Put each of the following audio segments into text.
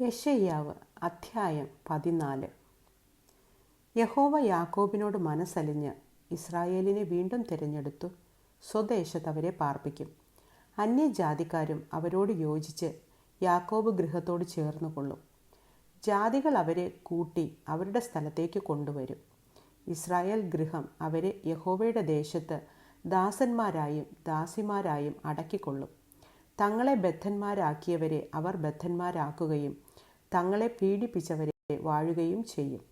യശയ്യാവ് അധ്യായം പതിനാല്. യഹോവ യാക്കോബിനോട് മനസ്സലിഞ്ഞ് ഇസ്രായേലിനെ വീണ്ടും തിരഞ്ഞെടുത്തു സ്വദേശത്ത് അവരെ പാർപ്പിക്കും. അന്യജാതിക്കാരും അവരോട് യോജിച്ച് യാക്കോബ് ഗൃഹത്തോട് ചേർന്നു കൊള്ളും. ജാതികൾ അവരെ കൂട്ടി അവരുടെ സ്ഥലത്തേക്ക് കൊണ്ടുവരും. ഇസ്രായേൽ ഗൃഹം അവരെ യഹോവയുടെ ദേശത്ത് ദാസന്മാരായും ദാസിമാരായും അടക്കിക്കൊള്ളും. തങ്ങളെ ബദ്ധന്മാരാക്കിയവരെ അവർ ബദ്ധന്മാരാക്കുകയും തങ്ങളെ പീഡിപ്പിച്ചവരെ വാഴുകയും ചെയ്യും.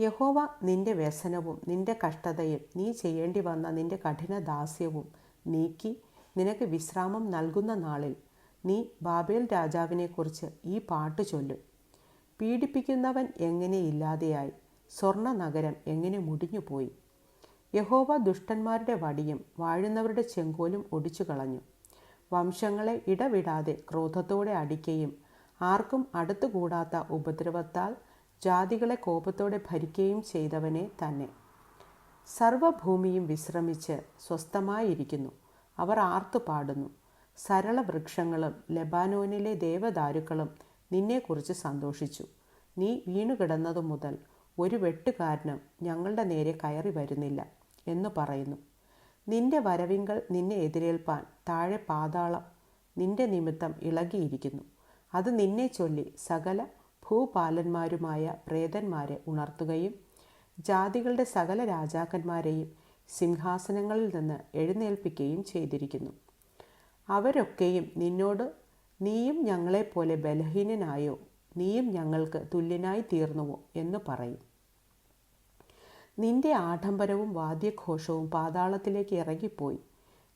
യഹോവ നിന്റെ വ്യസനവും നിന്റെ കഷ്ടതയും നീ ചെയ്യേണ്ടി വന്ന നിന്റെ കഠിന ദാസ്യവും നീക്കി നിനക്ക് വിശ്രാമം നൽകുന്ന നാളിൽ നീ ബാബേൽ രാജാവിനെക്കുറിച്ച് ഈ പാട്ട് ചൊല്ലും. പീഡിപ്പിക്കുന്നവൻ എങ്ങനെ ഇല്ലാതെയായി? സ്വർണ നഗരം എങ്ങനെ മുടിഞ്ഞുപോയി? യഹോവ ദുഷ്ടന്മാരുടെ വടിയും വാഴുന്നവരുടെ ചെങ്കോലും ഒടിച്ചു കളഞ്ഞു വംശങ്ങളെ ഇടവിടാതെ ക്രോധത്തോടെ അടിക്കുകയും ആർക്കും അടുത്തുകൂടാത്ത ഉപദ്രവത്താൽ ജാതികളെ കോപത്തോടെ ഭരിക്കുകയും ചെയ്തവനെ തന്നെ. സർവഭൂമിയും വിശ്രമിച്ച് സ്വസ്ഥമായിരിക്കുന്നു. അവർ ആർത്തുപാടുന്നു. സരള വൃക്ഷങ്ങളും ലെബാനോനിലെ ദേവദാരുക്കളും നിന്നെക്കുറിച്ച് സന്തോഷിച്ചു. നീ വീണുകിടന്നതു മുതൽ ഒരു വെട്ടുകാരനും ഞങ്ങളുടെ നേരെ കയറി വരുന്നില്ല എന്ന് പറയുന്നു. നിന്റെ വരവിങ്കൽ നിന്നെ എതിരേൽപ്പാൻ താഴെ പാതാളം നിന്റെ നിമിത്തം ഇളകിയിരിക്കുന്നു. അത് നിന്നെ ചൊല്ലി സകല ഭൂപാലന്മാരുമായ പ്രേതന്മാരെ ഉണർത്തുകയും ജാതികളുടെ സകല രാജാക്കന്മാരെയും സിംഹാസനങ്ങളിൽ നിന്ന് എഴുന്നേൽപ്പിക്കുകയും ചെയ്തിരിക്കുന്നു. അവരൊക്കെയും നിന്നോട് നീയും ഞങ്ങളെപ്പോലെ ബലഹീനനായോ? നീയും ഞങ്ങൾക്ക് തുല്യനായി തീർന്നുവോ? എന്ന് പറയും. നിന്റെ ആഡംബരവും വാദ്യഘോഷവും പാതാളത്തിലേക്ക് ഇറങ്ങിപ്പോയി.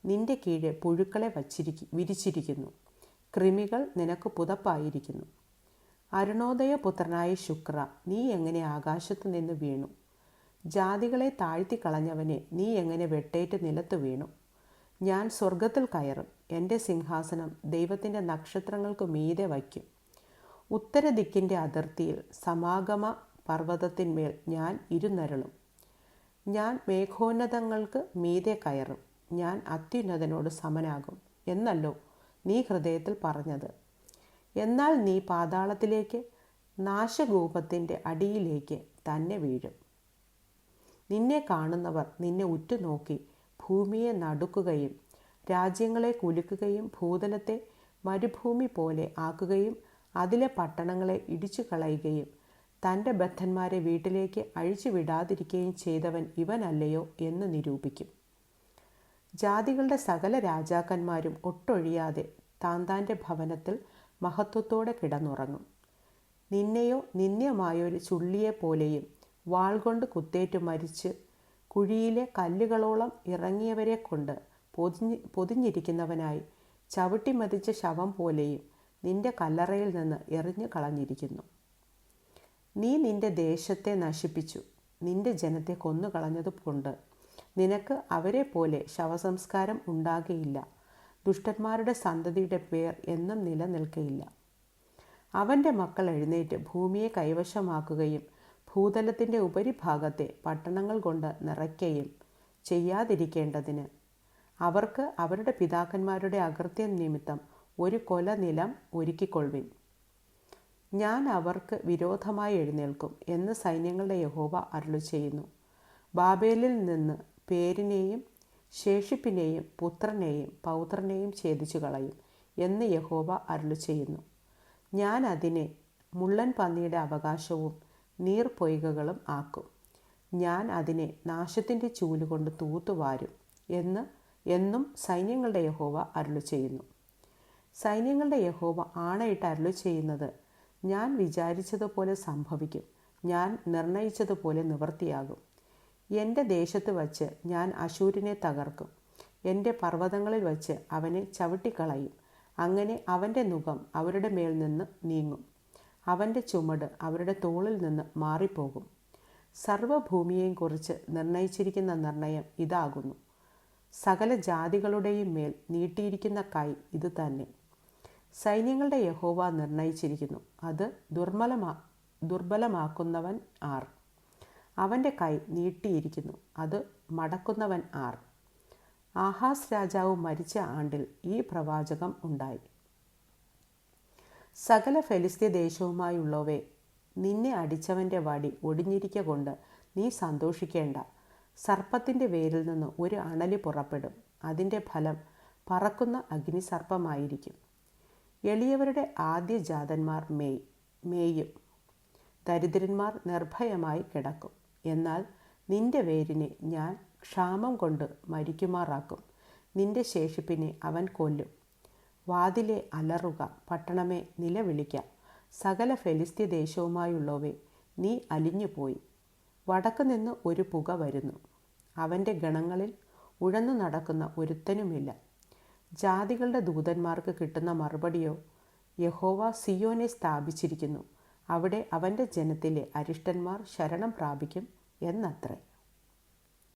നിന്റെ കീഴെ പുഴുക്കളെ വച്ചിരിക്കും വിരിച്ചിരിക്കുന്നു. കൃമികൾ നിനക്ക് പുതപ്പായിരിക്കുന്നു. അരുണോദയ പുത്രനായ ശുക്ര നീ എങ്ങനെ ആകാശത്തു നിന്ന് വീണു? ജാതികളെ താഴ്ത്തി കളഞ്ഞവനെ നീ എങ്ങനെ വെട്ടേറ്റ് നിലത്ത് വീണു? ഞാൻ സ്വർഗത്തിൽ കയറും എന്റെ സിംഹാസനം ദൈവത്തിന്റെ നക്ഷത്രങ്ങൾക്ക് മീതെ വയ്ക്കും. ഉത്തരദിക്കിന്റെ അതിർത്തിയിൽ സമാഗമ പർവതത്തിന്മേൽ ഞാൻ ഇരുന്നരളും ഞാൻ മേഘോന്നതങ്ങൾക്ക് മീതെ കയറും ഞാൻ അത്യുന്നതനോട് സമനാകും എന്നല്ലോ നീ ഹൃദയത്തിൽ പറഞ്ഞത്. എന്നാൽ നീ പാതാളത്തിലേക്ക് നാശകൂപത്തിന്റെ അടിയിലേക്ക് തന്നെ വീഴും. നിന്നെ കാണുന്നവർ നിന്നെ ഉറ്റുനോക്കി ഭൂമിയെ നടുക്കുകയും രാജ്യങ്ങളെ കുലുക്കുകയും ഭൂതലത്തെ മരുഭൂമി പോലെ ആക്കുകയും അതിലെ പട്ടണങ്ങളെ ഇടിച്ചു കളയുകയും തന്റെ ബദ്ധന്മാരെ വീട്ടിലേക്ക് അഴിച്ചു വിടാതിരിക്കുകയും ചെയ്തവൻ ഇവനല്ലയോ എന്ന് നിരൂപിക്കും. ജാതികളുടെ സകല രാജാക്കന്മാരും ഒട്ടൊഴിയാതെ താന്താന്റെ ഭവനത്തിൽ മഹത്വത്തോടെ കിടന്നുറങ്ങും. നിന്നെയോ നിന്ദ്യമായൊരു ചുള്ളിയെപ്പോലെയും വാൾ കൊണ്ട് കുത്തേറ്റ് മരിച്ച് കുഴിയിലെ കല്ലുകളോളം ഇറങ്ങിയവരെ കൊണ്ട് പൊതിഞ്ഞ് പൊതിഞ്ഞിരിക്കുന്നവനായി ചവിട്ടി മതിച്ച ശവം പോലെയും നിന്റെ കല്ലറയിൽ നിന്ന് എറിഞ്ഞു കളഞ്ഞിരിക്കുന്നു. നീ നിന്റെ ദേശത്തെ നശിപ്പിച്ചു. നിന്റെ ജനത്തെ കൊന്നുകളഞ്ഞതുകൊണ്ട് നിനക്ക് അവരെ പോലെ ശവസംസ്കാരം ഉണ്ടാകുകയില്ല ദുഷ്ടന്മാരുടെ സന്തതിയുടെ പേർ എന്നും നിലനിൽക്കയില്ല. അവന്റെ മക്കൾ എഴുന്നേറ്റ് ഭൂമിയെ കൈവശമാക്കുകയും ഭൂതലത്തിന്റെ ഉപരിഭാഗത്തെ പട്ടണങ്ങൾ കൊണ്ട് നിറയ്ക്കുകയും ചെയ്യാതിരിക്കേണ്ടതിന് അവർക്ക് അവരുടെ പിതാക്കന്മാരുടെ അകൃത്യം നിമിത്തം ഒരു കൊല നിലം ഒരുക്കിക്കൊള്ളുവിൻ. ഞാൻ അവർക്ക് വിരോധമായി എഴുന്നേൽക്കും എന്ന് സൈന്യങ്ങളുടെ യഹോവ അരുളു ചെയ്യുന്നു ബാബേലിൽ നിന്ന് പേരിനെയും ശേഷിപ്പിനെയും പുത്രനെയും പൗത്രനെയും ഛേദിച്ചു കളയും എന്ന് യഹോവ അരുളു ചെയ്യുന്നു. ഞാൻ അതിനെ മുള്ളൻ പന്നിയുടെ അവകാശവും നീർപ്പൊയ്കകളും ആക്കും. ഞാൻ അതിനെ നാശത്തിന്റെ ചൂലുകൊണ്ട് തൂത്തുവാരും എന്ന് എന്നും സൈന്യങ്ങളുടെ യഹോവ അരുളു ചെയ്യുന്നു. സൈന്യങ്ങളുടെ യഹോവ ആണയിട്ട് അരുളു ചെയ്യുന്നത് ഞാൻ വിചാരിച്ചതുപോലെ സംഭവിക്കും. ഞാൻ നിർണയിച്ചതുപോലെ നിവൃത്തിയാകും. എന്റെ ദേശത്ത് വച്ച് ഞാൻ അശൂരിനെ തകർക്കും. എന്റെ പർവതങ്ങളിൽ വച്ച് അവനെ ചവിട്ടിക്കളയും. അങ്ങനെ അവന്റെ മുഖം അവരുടെ മേൽ നിന്ന് നീങ്ങും. അവന്റെ ചുമട് അവരുടെ തോളിൽ നിന്ന് മാറിപ്പോകും. സർവഭൂമിയെയും കുറിച്ച് നിർണയിച്ചിരിക്കുന്ന നിർണയം ഇതാകുന്നു. സകല ജാതികളുടെയും മേൽ നീട്ടിയിരിക്കുന്ന കൈ ഇത് തന്നെ. സൈന്യങ്ങളുടെ യഹോവ നിർണയിച്ചിരിക്കുന്നു. അത് ദുർബലമാ ദുർബലമാക്കുന്നവൻ ആർ? അവന്റെ കൈ നീട്ടിയിരിക്കുന്നു. അത് മടക്കുന്നവൻ ആർ. ആഹാസ് രാജാവ് മരിച്ച ആണ്ടിൽ ഈ പ്രവാചകം ഉണ്ടായി. സകല ഫെലിസ്തീയ ദേശവുമായുള്ളവേ നിന്നെ അടിച്ചവന്റെ വടി ഒടിഞ്ഞിരിക്ക കൊണ്ട് നീ സന്തോഷിക്കേണ്ട. സർപ്പത്തിന്റെ വേരിൽ നിന്ന് ഒരു അണലി പുറപ്പെടും. അതിന്റെ ഫലം പറക്കുന്ന അഗ്നിസർപ്പമായിരിക്കും. എളിയവരുടെ ആദ്യ ജാതന്മാർ മേയ് മേയും. ദരിദ്രന്മാർ നിർഭയമായി കിടക്കും. എന്നാൽ നിന്റെ വേരിനെ ഞാൻ ക്ഷാമം കൊണ്ട് മരിക്കുമാറാക്കും. നിന്റെ ശേഷിപ്പിനെ അവൻ കൊല്ലും. വാതിലെ അലറുക പട്ടണമേ നിലവിളിക്ക. സകല ഫെലിസ്ത്യ ദേശവുമായുള്ളവേ നീ അലിഞ്ഞുപോയി. വടക്ക് നിന്ന് ഒരു പുക വരുന്നു. അവന്റെ ഗണങ്ങളിൽ ഉഴന്നു നടക്കുന്ന ഒരുത്തനുമില്ല. ജാതികളുടെ ദൂതന്മാർക്ക് കിട്ടുന്ന മറുപടിയോ യഹോവ സിയോനെ സ്ഥാപിച്ചിരിക്കുന്നു. അവിടെ അവന്റെ ജനത്തിലെ അരിഷ്ടന്മാർ ശരണം പ്രാപിക്കും എന്നത്രേ.